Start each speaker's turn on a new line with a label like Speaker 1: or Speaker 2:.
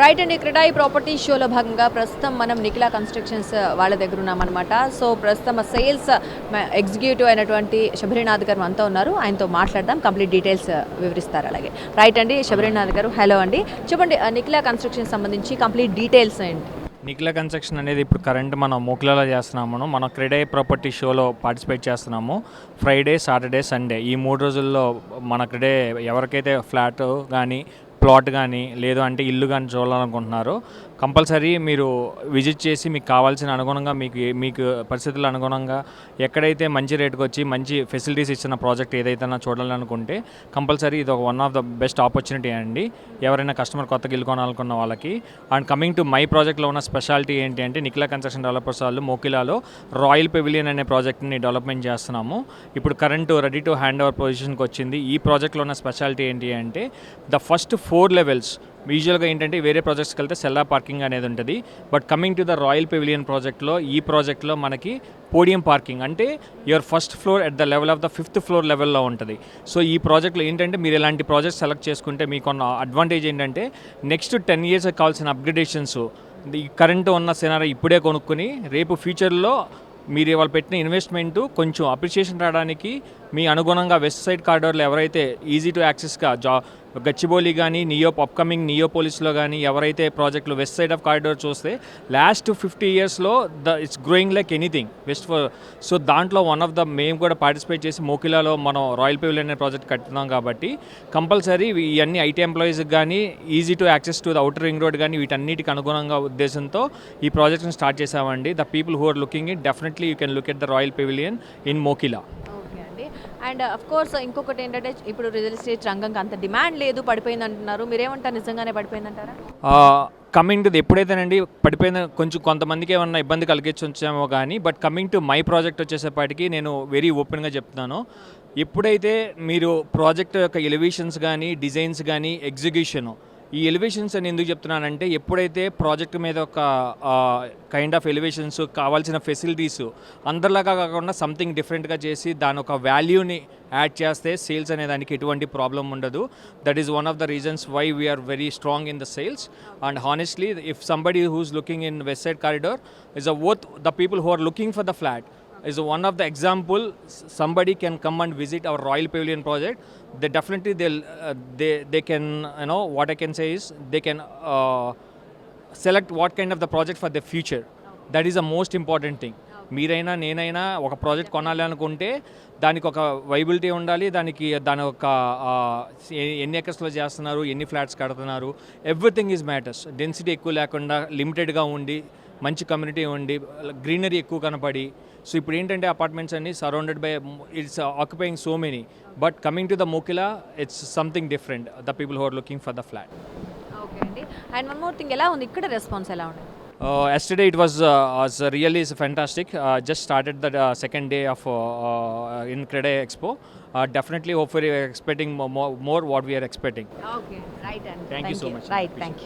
Speaker 1: Right అండి ఈ property షోలో భాగంగా ప్రస్తుతం మనం నిఖిలా కన్స్ట్రక్షన్స్ uh, వాళ్ళ దగ్గర ఉన్నామన్నమాట. సో ప్రస్తుతం సేల్స్ ఎగ్జిక్యూటివ్ uh, అయినటువంటి శబరినాథ్ గారు మనతో ఉన్నారు. ఆయనతో మాట్లాడదాం. కంప్లీట్ డీటెయిల్స్ uh, వివరిస్తారు అలాగే. రైట్ అండి శబరినాథ్ గారు. హలో అండి. చెప్పండి నిఖిల నిఖిలా కన్స్ట్రక్షన్ సంబంధించి కంప్లీట్ డీటెయిల్స్ ఏంటి?
Speaker 2: నిఖిల కన్స్ట్రక్షన్ అనేది ఇప్పుడు కరెంట్ మనం మూక్లలో చేస్తున్నాము. మనం క్రెడే ప్రాపర్టీ షోలో పార్టిసిపేట్ చేస్తున్నాము. ఫ్రైడే సాటర్డే సండే ఈ మూడు రోజుల్లో మన క్రెడే ఎవరికైతే ఫ్లాట్ కానీ ప్లాట్ కానీ లేదు అంటే ఇల్లు కానీ చూడాలనుకుంటున్నారో. కంపల్సరీ మీరు విజిట్ చేసి మీకు కావాల్సిన అనుగుణంగా మీకు మీకు పరిస్థితుల అనుగుణంగా ఎక్కడైతే మంచి రేటుకు వచ్చి మంచి ఫెసిలిటీస్ ఇచ్చిన ప్రాజెక్ట్ ఏదైతే చూడాలనుకుంటే కంపల్సరీ ఇది ఒక one of the best opportunity అండి. ఎవరైనా కస్టమర్ కొత్తగా ఇల్లు కొనాలనుకున్న వాళ్ళకి. అండ్ కమింగ్ టు మై ప్రాజెక్ట్లో ఉన్న స్పెషాలిటీ ఏంటి అంటే నిఖిలా కన్స్ట్రక్షన్ డెవలపర్స్ వాళ్ళు మోకిలాలో రాయల్ పెవిలియన్ అనే ప్రాజెక్ట్ని డెవలప్మెంట్ చేస్తున్నాము. ఇప్పుడు current ready to hand over పొజిషన్కి వచ్చింది. ఈ ప్రాజెక్ట్లో ఉన్న స్పెషాలిటీ ఏంటి అంటే ద ఫస్ట్ ఫోర్ లెవెల్స్ యూజువల్గా ఏంటంటే వేరే ప్రాజెక్ట్స్కి వెళ్తే సెల్లా పార్కింగ్ అనేది ఉంటుంది. But coming to the royal pavilion ప్రాజెక్ట్లో ఈ ప్రాజెక్ట్లో మనకి పోడియం పార్కింగ్ అంటే your first floor at the level of the fifth floor లెవెల్లో ఉంటుంది. సో ఈ ప్రాజెక్ట్లో ఏంటంటే మీరు ఇలాంటి ప్రాజెక్ట్ సెలెక్ట్ చేసుకుంటే మీకు ఉన్న అడ్వాంటేజ్ ఏంటంటే నెక్స్ట్ టెన్ ఇయర్స్ కావాల్సిన అప్గ్రేడేషన్స్ ఈ కరెంటు ఉన్న సినారీ ఇప్పుడే కొనుక్కుని రేపు ఫ్యూచర్లో మీరు వాళ్ళు పెట్టిన ఇన్వెస్ట్మెంట్ కొంచెం అప్రిషియేషన్ రావడానికి మీ అనుగుణంగా వెస్ట్ సైడ్ కారిడార్లో ఎవరైతే ఈజీ టు యాక్సెస్గా జా గచ్చిబౌలి కానీ నియో అప్కమింగ్ నియోపోలిస్లో కానీ ఎవరైతే ప్రాజెక్టులు వెస్ట్ సైడ్ ఆఫ్ కారిడోర్ చూస్తే last fifty ఇయర్స్,లో the it's growing like anything west for so దాంట్లో వన్ ఆఫ్ ద మేము కూడా పార్టిసిపేట్ చేసి మోకిలాలో మనం రాయల్ పేవిల్ అనే ప్రాజెక్ట్ కట్టున్నాం కాబట్టి కంపల్సరీ ఇవన్నీ ఐటీ ఎంప్లాయీస్కి కానీ easy to access to the outer ring road కానీ వీటన్నిటికి అనుగుణంగా ఉద్దేశంతో ఈ ప్రాజెక్ట్ని స్టార్ట్ చేసామండి the people who are looking it definitely you can look at the royal pavilion in Mokila
Speaker 1: and of course ఇంకొకటి ఏంటంటే ఇప్పుడు రియల్ ఎస్టేట్ రంగంకి అంత డిమాండ్ లేదు పడిపోయింది అంటున్నారు మీరేమంటారు? నిజంగానే పడిపోయింది అంటారా
Speaker 2: కమింగ్ టు ఎప్పుడైతేనండి పడిపోయిన కొంచెం కొంతమందికి ఏమన్నా ఇబ్బంది కలిగించొచ్చామో కానీ but coming to my project వచ్చేసేపాటికి నేను వెరీ ఓపెన్గా చెప్తున్నాను. ఎప్పుడైతే మీరు ప్రాజెక్ట్ యొక్క ఎలివేషన్స్ కానీ డిజైన్స్ కానీ ఎగ్జిక్యూషను ఈ ఎలివేషన్స్ అని ఎందుకు చెప్తున్నానంటే ఎప్పుడైతే ప్రాజెక్ట్ మీద ఒక కైండ్ ఆఫ్ ఎలివేషన్స్ కావాల్సిన ఫెసిలిటీస్ అందరిలాగా కాకుండా సంథింగ్ డిఫరెంట్గా చేసి దాని ఒక వాల్యూని యాడ్ చేస్తే సేల్స్ అనే దానికి ఎటువంటి ప్రాబ్లం ఉండదు. That is one of the reasons why we're very strong in the sales and honestly if somebody who's looking in west side corridor is a worth the people who are looking for the flat is one of the example somebody can come and visit our royal pavilion project they definitely they'll uh, they they can you know what i can say is they can uh, select what kind of the project for the future that is the most important thing మీరైనా నేనైనా ఒక project కొనాలి అనుకుంటే దానికి ఒక viability ఉండాలి దానికి దాని ఒక ఎన్ని ఎకర్స్లో చేస్తున్నారు ఎన్ని ఫ్లాట్స్ కడుతున్నారు ఎవ్రీథింగ్ ఈజ్ మ్యాటర్స్ డెన్సిటీ ఎక్కువ లేకుండా లిమిటెడ్గా ఉండి మంచి కమ్యూనిటీ ఉండి గ్రీనరీ ఎక్కువ కనపడి సో ఇప్పుడు ఏంటంటే అపార్ట్మెంట్స్ అన్ని surrounded by it's occupying so many but coming to the Mokila it's something different the people who are looking for the flat
Speaker 1: okay అండి అండ్ వన్ మోర్ థింగ్ ఎలా ఉంది ఇక్కడ రెస్పాన్స్ ఎలా ఉంది
Speaker 2: Uh, yesterday it was uh, was really fantastic. Uh, just started the uh, second day of uh, uh, in Crede Expo. Uh, definitely, hopefully, we are expecting more, more, what we are expecting.
Speaker 1: Okay right అండి
Speaker 2: Thank you so much.
Speaker 1: Right thank you